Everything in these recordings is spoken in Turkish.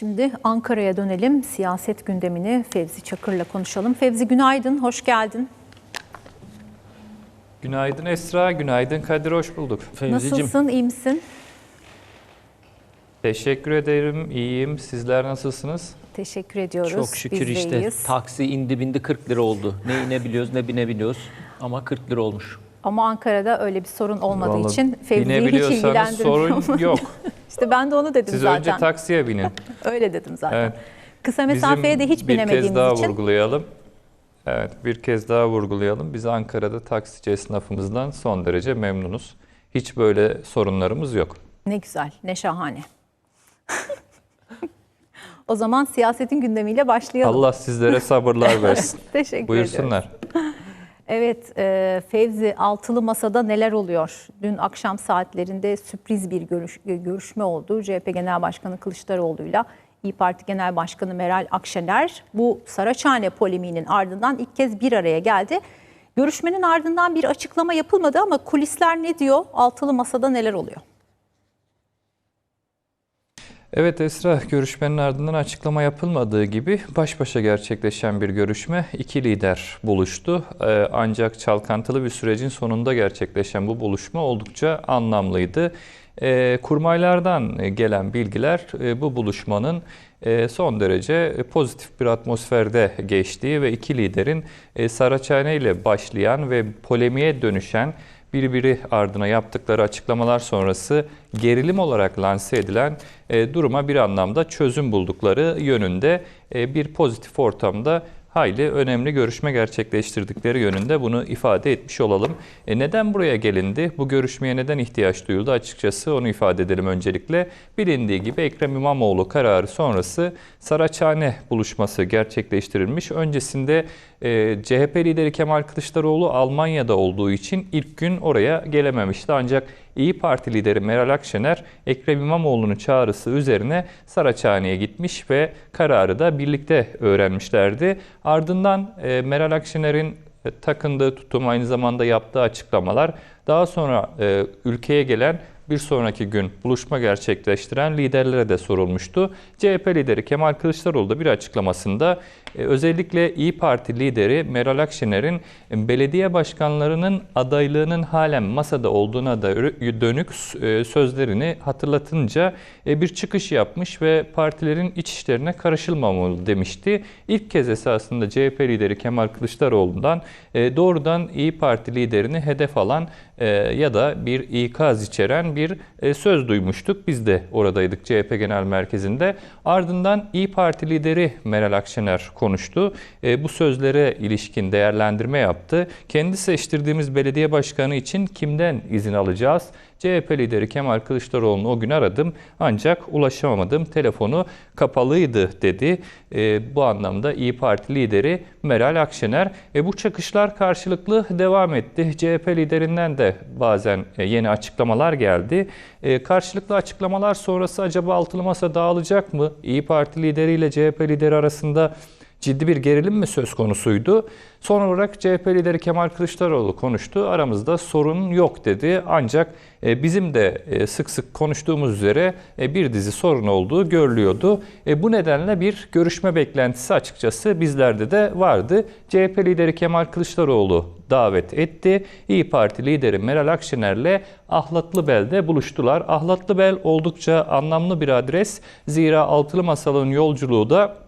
Şimdi Ankara'ya dönelim. Siyaset gündemini Fevzi Çakır'la konuşalım. Fevzi günaydın, hoş geldin. Günaydın Esra, günaydın Kadir, hoş bulduk. Fevzi'cim Nasılsın, iyi misin? Teşekkür ederim, iyiyim. Sizler nasılsınız? Teşekkür ediyoruz. çok şükür Biz de işte iyiyiz. taksi indi bindi 40 lira oldu. Ne inebiliyoruz ne binebiliyoruz ama 40 lira olmuş. Ama Ankara'da öyle bir sorun olmadığı Vallahi için Fevzi'yi hiç ilgilendirmiyor. sorun yok. işte ben de onu dedim Siz zaten. önce taksiye binin. Öyle dedim zaten. Evet. Kısa mesafeye de hiç bir kez binemediğimiz daha için vurgulayalım. Evet, bir kez daha vurgulayalım. Biz Ankara'da taksici esnafımızdan son derece memnunuz. Hiç böyle sorunlarımız yok. ne güzel, ne şahane. o zaman siyasetin gündemiyle başlayalım. Allah sizlere sabırlar versin. Teşekkür ediyorum. Buyursunlar. Evet, e, Fevzi Altılı Masa'da neler oluyor? Dün akşam saatlerinde sürpriz bir görüş, görüşme oldu. CHP Genel Başkanı Kılıçdaroğlu'yla İyi Parti Genel Başkanı Meral Akşener bu Saraçhane polemiğinin ardından ilk kez bir araya geldi. Görüşmenin ardından bir açıklama yapılmadı ama kulisler ne diyor? Altılı Masa'da neler oluyor? Evet Esra, görüşmenin ardından açıklama yapılmadığı gibi baş başa gerçekleşen bir görüşme. iki lider buluştu. Ee, ancak çalkantılı bir sürecin sonunda gerçekleşen bu buluşma oldukça anlamlıydı. Ee, kurmaylardan gelen bilgiler e, bu buluşmanın e, son derece pozitif bir atmosferde geçtiği ve iki liderin e, Saraçhane ile başlayan ve polemiğe dönüşen birbiri ardına yaptıkları açıklamalar sonrası gerilim olarak lanse edilen e, duruma bir anlamda çözüm buldukları yönünde e, bir pozitif ortamda hayli önemli görüşme gerçekleştirdikleri yönünde bunu ifade etmiş olalım. E, neden buraya gelindi? Bu görüşmeye neden ihtiyaç duyuldu? Açıkçası onu ifade edelim öncelikle. Bilindiği gibi Ekrem İmamoğlu kararı sonrası Saraçhane buluşması gerçekleştirilmiş. Öncesinde e, CHP lideri Kemal Kılıçdaroğlu Almanya'da olduğu için ilk gün oraya gelememişti. Ancak İyi Parti lideri Meral Akşener Ekrem İmamoğlu'nun çağrısı üzerine Saraçhane'ye gitmiş ve kararı da birlikte öğrenmişlerdi. Ardından e, Meral Akşener'in e, takındığı tutum aynı zamanda yaptığı açıklamalar daha sonra e, ülkeye gelen bir sonraki gün buluşma gerçekleştiren liderlere de sorulmuştu. CHP lideri Kemal Kılıçdaroğlu da bir açıklamasında e, özellikle İyi Parti lideri Meral Akşener'in e, belediye başkanlarının adaylığının halen masada olduğuna da dönük e, sözlerini hatırlatınca bir çıkış yapmış ve partilerin iç işlerine karışılmamalı demişti. İlk kez esasında CHP lideri Kemal Kılıçdaroğlu'ndan doğrudan İyi Parti liderini hedef alan ya da bir ikaz içeren bir söz duymuştuk. Biz de oradaydık CHP Genel Merkezi'nde. Ardından İyi Parti lideri Meral Akşener konuştu. Bu sözlere ilişkin değerlendirme yaptı. Kendi seçtirdiğimiz belediye başkanı için kimden izin alacağız? CHP lideri Kemal Kılıçdaroğlu'nu o gün aradım ancak ulaşamadım. Telefonu kapalıydı dedi. E, bu anlamda İyi Parti lideri Meral Akşener. E, bu çakışlar karşılıklı devam etti. CHP liderinden de bazen e, yeni açıklamalar geldi. E, karşılıklı açıklamalar sonrası acaba altılı masa dağılacak mı? İyi Parti lideriyle CHP lideri arasında ciddi bir gerilim mi söz konusuydu? Son olarak CHP lideri Kemal Kılıçdaroğlu konuştu. Aramızda sorun yok dedi. Ancak e, bizim de e, sık sık konuştuğumuz üzere e, bir dizi sorun olduğu görülüyordu. Bu nedenle bir görüşme beklentisi açıkçası bizlerde de vardı. CHP lideri Kemal Kılıçdaroğlu davet etti. İyi Parti lideri Meral Akşener'le Ahlatlıbel'de buluştular. Ahlatlıbel oldukça anlamlı bir adres. Zira Altılı Masal'ın yolculuğu da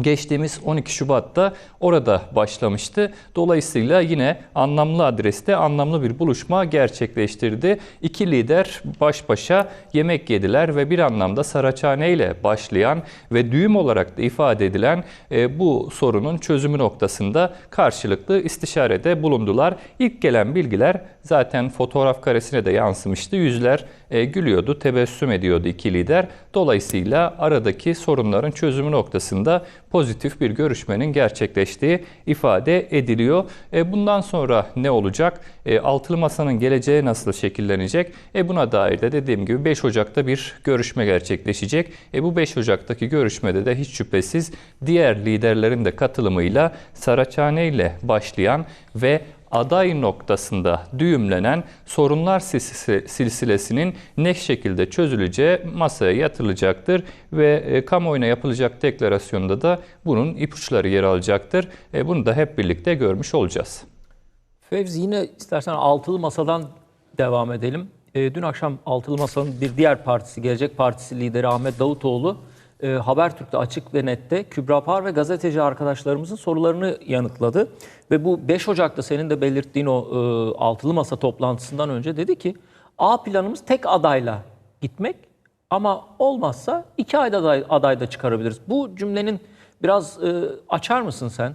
Geçtiğimiz 12 Şubat'ta orada başlamıştı. Dolayısıyla yine anlamlı adreste anlamlı bir buluşma gerçekleştirdi. İki lider baş başa yemek yediler ve bir anlamda Saraçhane ile başlayan ve düğüm olarak da ifade edilen e, bu sorunun çözümü noktasında karşılıklı istişarede bulundular. İlk gelen bilgiler zaten fotoğraf karesine de yansımıştı. Yüzler e, gülüyordu, tebessüm ediyordu iki lider. Dolayısıyla aradaki sorunların çözümü noktasında pozitif bir görüşmenin gerçekleştiği ifade ediliyor. E, bundan sonra ne olacak? E, altılı Masa'nın geleceği nasıl şekillenecek? E, buna dair de dediğim gibi 5 Ocak'ta bir görüşme gerçekleşecek. E, bu 5 Ocak'taki görüşmede de hiç şüphesiz diğer liderlerin de katılımıyla Saraçhane ile başlayan ve aday noktasında düğümlenen sorunlar silsile- silsilesinin ne şekilde çözüleceği masaya yatırılacaktır ve e, kamuoyuna yapılacak deklarasyonda da bunun ipuçları yer alacaktır. E, bunu da hep birlikte görmüş olacağız. Fevzi yine istersen altılı masadan devam edelim. E, dün akşam altılı masanın bir diğer partisi, Gelecek Partisi lideri Ahmet Davutoğlu e, Habertürk'te açık ve nette Kübra Par ve gazeteci arkadaşlarımızın sorularını yanıtladı. Ve bu 5 Ocak'ta senin de belirttiğin o e, altılı masa toplantısından önce dedi ki A planımız tek adayla gitmek ama olmazsa iki ayda aday, aday da çıkarabiliriz. Bu cümlenin biraz e, açar mısın sen?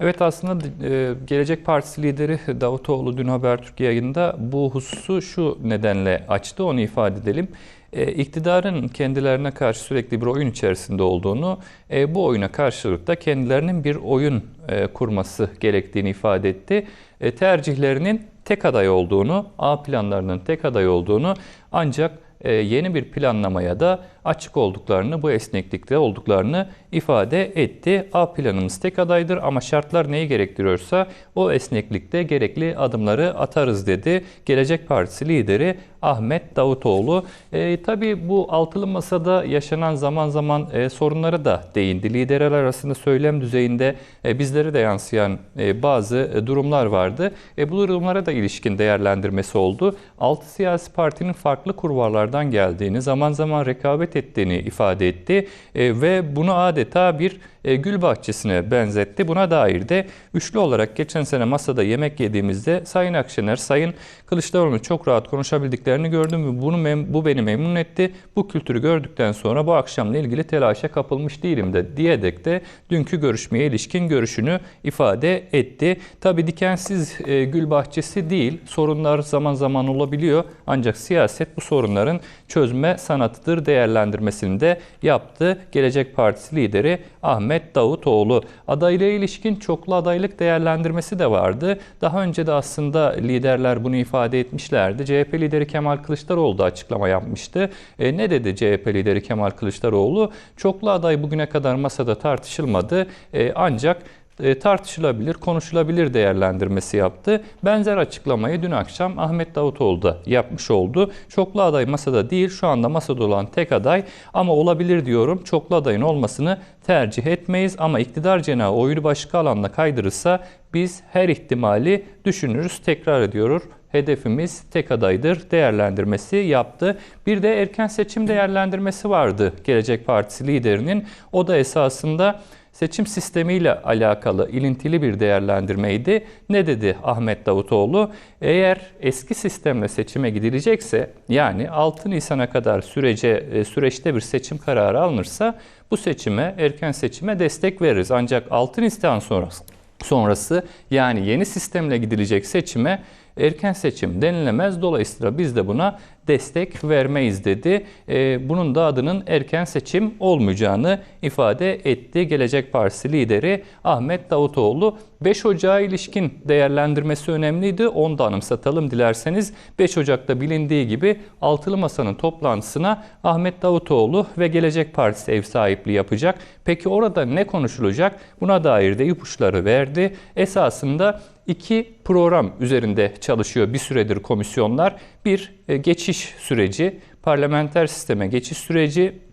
Evet aslında e, Gelecek Partisi lideri Davutoğlu dün Habertürk yayında bu hususu şu nedenle açtı onu ifade edelim. E, iktidarın kendilerine karşı sürekli bir oyun içerisinde olduğunu, e, bu oyuna karşılık da kendilerinin bir oyun e, kurması gerektiğini ifade etti. E, tercihlerinin tek aday olduğunu, A planlarının tek aday olduğunu ancak yeni bir planlamaya da açık olduklarını, bu esneklikte olduklarını ifade etti. A planımız tek adaydır ama şartlar neyi gerektiriyorsa o esneklikte gerekli adımları atarız dedi. Gelecek Partisi lideri Ahmet Davutoğlu. E, tabii bu altılı masada yaşanan zaman zaman e, sorunlara da değindi. Liderler arasında söylem düzeyinde e, bizlere de yansıyan e, bazı e, durumlar vardı. E, bu durumlara da ilişkin değerlendirmesi oldu. Altı siyasi partinin farklı kurvarlardan geldiğini, zaman zaman rekabet ettiğini ifade etti E, ve bunu adeta bir e, gül bahçesine benzetti. Buna dair de üçlü olarak geçen sene masada yemek yediğimizde Sayın Akşener, Sayın Kılıçdaroğlu'nun çok rahat konuşabildiklerini gördüm ve bunu mem- bu beni memnun etti. Bu kültürü gördükten sonra bu akşamla ilgili telaşa kapılmış değilim de diyerek de dünkü görüşmeye ilişkin görüşünü ifade etti. Tabii dikensiz e, gül bahçesi değil. Sorunlar zaman zaman olabiliyor. Ancak siyaset bu sorunların çözme sanatıdır değerlendirmesini de yaptı. Gelecek Partisi lideri Ahmet Davutoğlu. Adaylığa ilişkin çoklu adaylık değerlendirmesi de vardı. Daha önce de aslında liderler bunu ifade etmişlerdi. CHP lideri Kemal Kılıçdaroğlu da açıklama yapmıştı. E, ne dedi CHP lideri Kemal Kılıçdaroğlu? Çoklu aday bugüne kadar masada tartışılmadı. E, ancak e, tartışılabilir, konuşulabilir değerlendirmesi yaptı. Benzer açıklamayı dün akşam Ahmet Davutoğlu da yapmış oldu. Çoklu aday masada değil, şu anda masada olan tek aday ama olabilir diyorum. Çoklu adayın olmasını tercih etmeyiz ama iktidar cenahı oyunu başka alanda kaydırırsa biz her ihtimali düşünürüz. Tekrar ediyoruz. Hedefimiz tek adaydır değerlendirmesi yaptı. Bir de erken seçim değerlendirmesi vardı Gelecek Partisi liderinin. O da esasında seçim sistemiyle alakalı ilintili bir değerlendirmeydi. Ne dedi Ahmet Davutoğlu? Eğer eski sistemle seçime gidilecekse yani 6 Nisan'a kadar sürece e, süreçte bir seçim kararı alınırsa bu seçime erken seçime destek veririz. Ancak 6 Nisan sonrası sonrası yani yeni sistemle gidilecek seçime erken seçim denilemez. Dolayısıyla biz de buna destek vermeyiz dedi. Ee, bunun da adının erken seçim olmayacağını ifade etti. Gelecek Partisi lideri Ahmet Davutoğlu 5 Ocağı ilişkin değerlendirmesi önemliydi. Onu da anımsatalım dilerseniz. 5 Ocak'ta bilindiği gibi Altılı Masa'nın toplantısına Ahmet Davutoğlu ve Gelecek Partisi ev sahipliği yapacak. Peki orada ne konuşulacak? Buna dair de ipuçları verdi. Esasında iki program üzerinde çalışıyor bir süredir komisyonlar. Bir e, geçiş süreci, parlamenter sisteme geçiş süreci,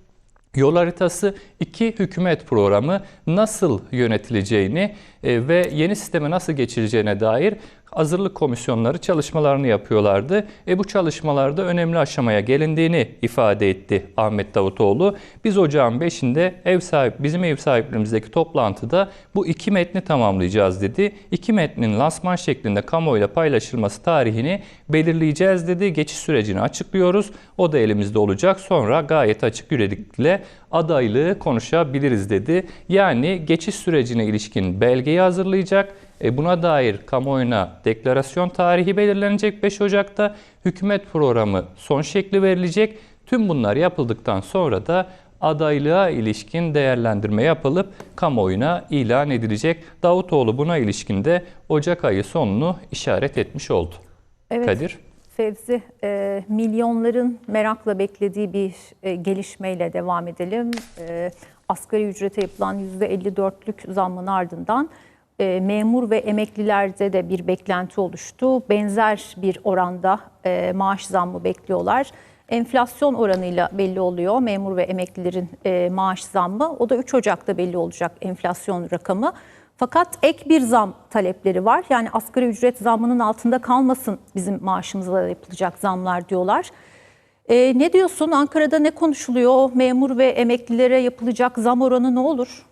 Yol haritası, iki hükümet programı nasıl yönetileceğini e, ve yeni sisteme nasıl geçileceğine dair hazırlık komisyonları çalışmalarını yapıyorlardı. E bu çalışmalarda önemli aşamaya gelindiğini ifade etti Ahmet Davutoğlu. Biz ocağın 5'inde ev sahip bizim ev sahipliğimizdeki toplantıda bu iki metni tamamlayacağız dedi. İki metnin lansman şeklinde kamuoyuyla paylaşılması tarihini belirleyeceğiz dedi. Geçiş sürecini açıklıyoruz. O da elimizde olacak. Sonra gayet açık yüreklilikle adaylığı konuşabiliriz dedi. Yani geçiş sürecine ilişkin belgeyi hazırlayacak. E buna dair kamuoyuna deklarasyon tarihi belirlenecek 5 Ocak'ta. Hükümet programı son şekli verilecek. Tüm bunlar yapıldıktan sonra da adaylığa ilişkin değerlendirme yapılıp kamuoyuna ilan edilecek. Davutoğlu buna ilişkin de Ocak ayı sonunu işaret etmiş oldu. Evet. Kadir? Fevzi, e, milyonların merakla beklediği bir e, gelişmeyle devam edelim. E, asgari ücrete yapılan %54'lük zammın ardından e, memur ve emeklilerde de bir beklenti oluştu. Benzer bir oranda e, maaş zammı bekliyorlar. Enflasyon oranıyla belli oluyor memur ve emeklilerin e, maaş zammı. O da 3 Ocak'ta belli olacak enflasyon rakamı. Fakat ek bir zam talepleri var. Yani asgari ücret zammının altında kalmasın bizim maaşımıza yapılacak zamlar diyorlar. E, ne diyorsun? Ankara'da ne konuşuluyor? Memur ve emeklilere yapılacak zam oranı ne olur?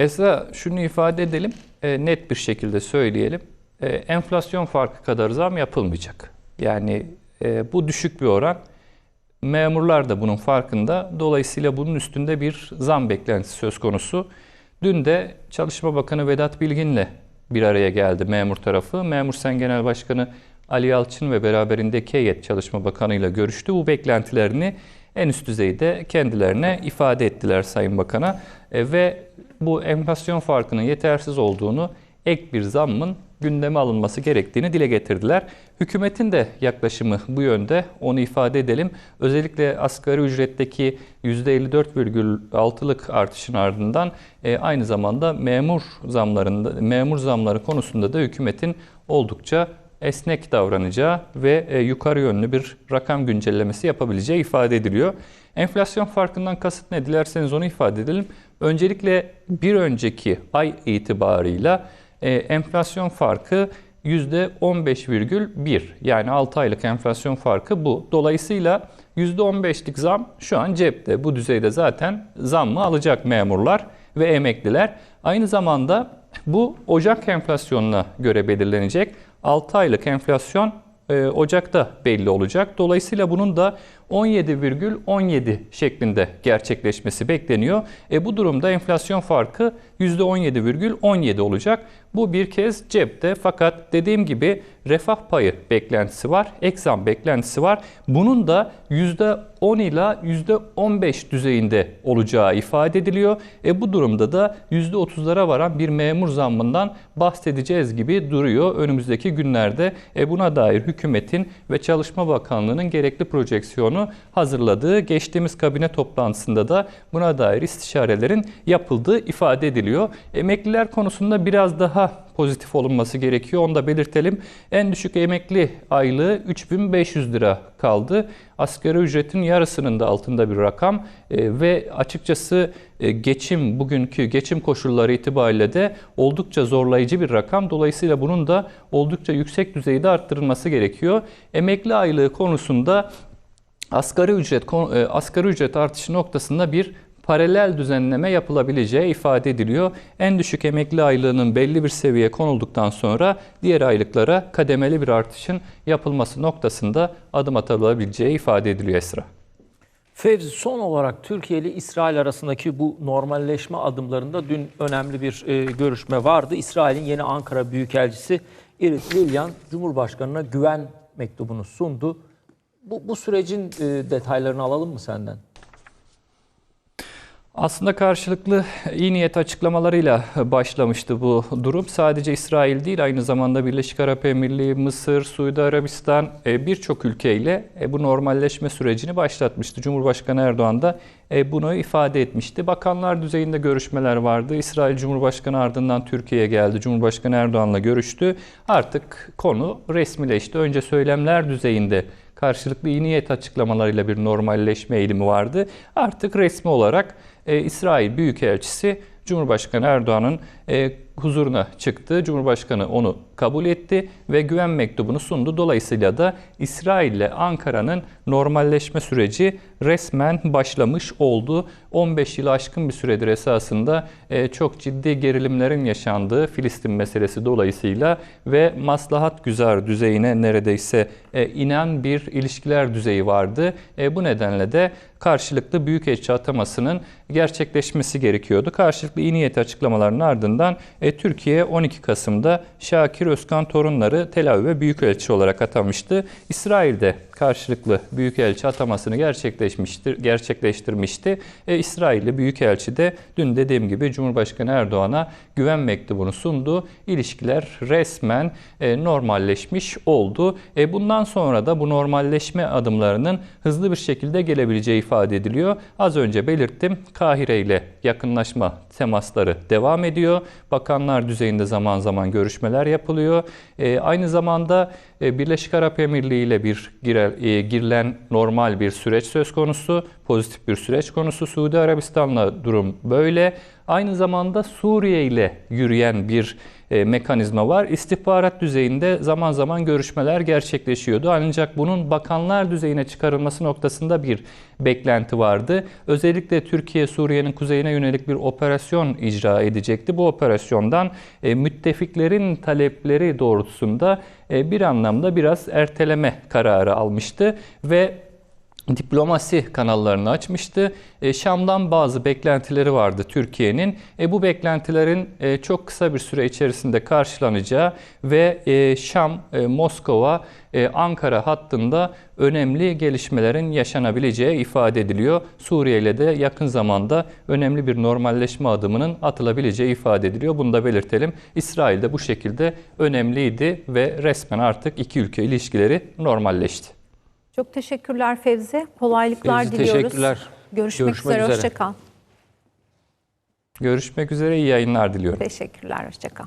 Esra şunu ifade edelim, e, net bir şekilde söyleyelim. E, enflasyon farkı kadar zam yapılmayacak. Yani e, bu düşük bir oran. Memurlar da bunun farkında. Dolayısıyla bunun üstünde bir zam beklentisi söz konusu. Dün de Çalışma Bakanı Vedat Bilgin'le bir araya geldi memur tarafı. Memur Sen Genel Başkanı Ali Yalçın ve beraberindeki heyet Çalışma Bakanı ile görüştü. Bu beklentilerini en üst düzeyde kendilerine ifade ettiler Sayın Bakan'a E, ve bu enflasyon farkının yetersiz olduğunu ek bir zammın gündeme alınması gerektiğini dile getirdiler. Hükümetin de yaklaşımı bu yönde onu ifade edelim. Özellikle asgari ücretteki %54,6'lık artışın ardından e, aynı zamanda memur zamlarında memur zamları konusunda da hükümetin oldukça esnek davranacağı ve e, yukarı yönlü bir rakam güncellemesi yapabileceği ifade ediliyor. Enflasyon farkından kasıt ne? Dilerseniz onu ifade edelim. Öncelikle bir önceki ay itibarıyla e, enflasyon farkı %15,1 yani 6 aylık enflasyon farkı bu. Dolayısıyla %15'lik zam şu an cepte. Bu düzeyde zaten zammı alacak memurlar ve emekliler. Aynı zamanda bu Ocak enflasyonuna göre belirlenecek. 6 aylık enflasyon e, Ocak'ta belli olacak. Dolayısıyla bunun da 17,17 şeklinde gerçekleşmesi bekleniyor. E, bu durumda enflasyon farkı %17,17 olacak. Bu bir kez cepte fakat dediğim gibi refah payı beklentisi var, eksam beklentisi var. Bunun da %10 ila %15 düzeyinde olacağı ifade ediliyor. E bu durumda da %30'lara varan bir memur zammından bahsedeceğiz gibi duruyor önümüzdeki günlerde. E buna dair hükümetin ve Çalışma Bakanlığı'nın gerekli projeksiyonu hazırladığı geçtiğimiz kabine toplantısında da buna dair istişarelerin yapıldığı ifade ediliyor. Emekliler konusunda biraz daha pozitif olunması gerekiyor. Onu da belirtelim. En düşük emekli aylığı 3500 lira kaldı. Asgari ücretin yarısının da altında bir rakam E, ve açıkçası e, geçim bugünkü geçim koşulları itibariyle de oldukça zorlayıcı bir rakam. Dolayısıyla bunun da oldukça yüksek düzeyde arttırılması gerekiyor. Emekli aylığı konusunda asgari ücret e, asgari ücret artışı noktasında bir paralel düzenleme yapılabileceği ifade ediliyor. En düşük emekli aylığının belli bir seviyeye konulduktan sonra diğer aylıklara kademeli bir artışın yapılması noktasında adım atılabileceği ifade ediliyor Esra. Fevzi son olarak Türkiye ile İsrail arasındaki bu normalleşme adımlarında dün önemli bir e, görüşme vardı. İsrail'in yeni Ankara Büyükelçisi Irit Lilyan Cumhurbaşkanı'na güven mektubunu sundu. Bu, bu sürecin e, detaylarını alalım mı senden? Aslında karşılıklı iyi niyet açıklamalarıyla başlamıştı bu durum. Sadece İsrail değil aynı zamanda Birleşik Arap Emirliği, Mısır, Suudi Arabistan e, birçok ülkeyle e, bu normalleşme sürecini başlatmıştı. Cumhurbaşkanı Erdoğan da e, bunu ifade etmişti. Bakanlar düzeyinde görüşmeler vardı. İsrail Cumhurbaşkanı ardından Türkiye'ye geldi. Cumhurbaşkanı Erdoğan'la görüştü. Artık konu resmileşti. Önce söylemler düzeyinde karşılıklı iyi niyet açıklamalarıyla bir normalleşme eğilimi vardı. Artık resmi olarak e, İsrail Büyükelçisi Cumhurbaşkanı Erdoğan'ın e, huzuruna çıktı. Cumhurbaşkanı onu kabul etti ve güven mektubunu sundu. Dolayısıyla da İsrail ile Ankara'nın normalleşme süreci resmen başlamış oldu. 15 yılı aşkın bir süredir esasında e, çok ciddi gerilimlerin yaşandığı Filistin meselesi dolayısıyla ve maslahat güzar düzeyine neredeyse e, inen bir ilişkiler düzeyi vardı. E, bu nedenle de karşılıklı büyükelçi atamasının gerçekleşmesi gerekiyordu. Karşılıklı iyi niyet açıklamalarının ardından Türkiye 12 Kasım'da Şakir Özkan torunları Tel Aviv'e büyükelçi olarak atamıştı. İsrail'de karşılıklı büyükelçi atamasını gerçekleşmiştir, gerçekleştirmişti. E, İsrailli büyükelçi de dün dediğim gibi Cumhurbaşkanı Erdoğan'a güven mektubunu sundu. İlişkiler resmen e, normalleşmiş oldu. E, bundan sonra da bu normalleşme adımlarının hızlı bir şekilde gelebileceği ifade ediliyor. Az önce belirttim Kahire ile yakınlaşma temasları devam ediyor. Bakanlar düzeyinde zaman zaman görüşmeler yapılıyor. E, aynı zamanda e, Birleşik Arap Emirliği ile bir gire- e, girilen normal bir süreç söz konusu. Pozitif bir süreç konusu. Suudi Arabistan'la durum böyle. Aynı zamanda Suriye ile yürüyen bir e, mekanizma var. İstihbarat düzeyinde zaman zaman görüşmeler gerçekleşiyordu. Ancak bunun bakanlar düzeyine çıkarılması noktasında bir beklenti vardı. Özellikle Türkiye Suriye'nin kuzeyine yönelik bir operasyon icra edecekti. Bu operasyondan e, müttefiklerin talepleri doğrultusunda e, bir anlamda biraz erteleme kararı almıştı ve diplomasi kanallarını açmıştı. E, Şam'dan bazı beklentileri vardı Türkiye'nin. E, bu beklentilerin e, çok kısa bir süre içerisinde karşılanacağı ve e, Şam, Moskova, Ankara hattında önemli gelişmelerin yaşanabileceği ifade ediliyor. Suriye ile de yakın zamanda önemli bir normalleşme adımının atılabileceği ifade ediliyor. Bunu da belirtelim. İsrail de bu şekilde önemliydi ve resmen artık iki ülke ilişkileri normalleşti. Çok teşekkürler Fevzi. Kolaylıklar Fevzi, diliyoruz. teşekkürler. Görüşmek, Görüşmek üzere. üzere. Hoşça kal. Görüşmek üzere iyi yayınlar diliyorum. Teşekkürler. Hoşça kal.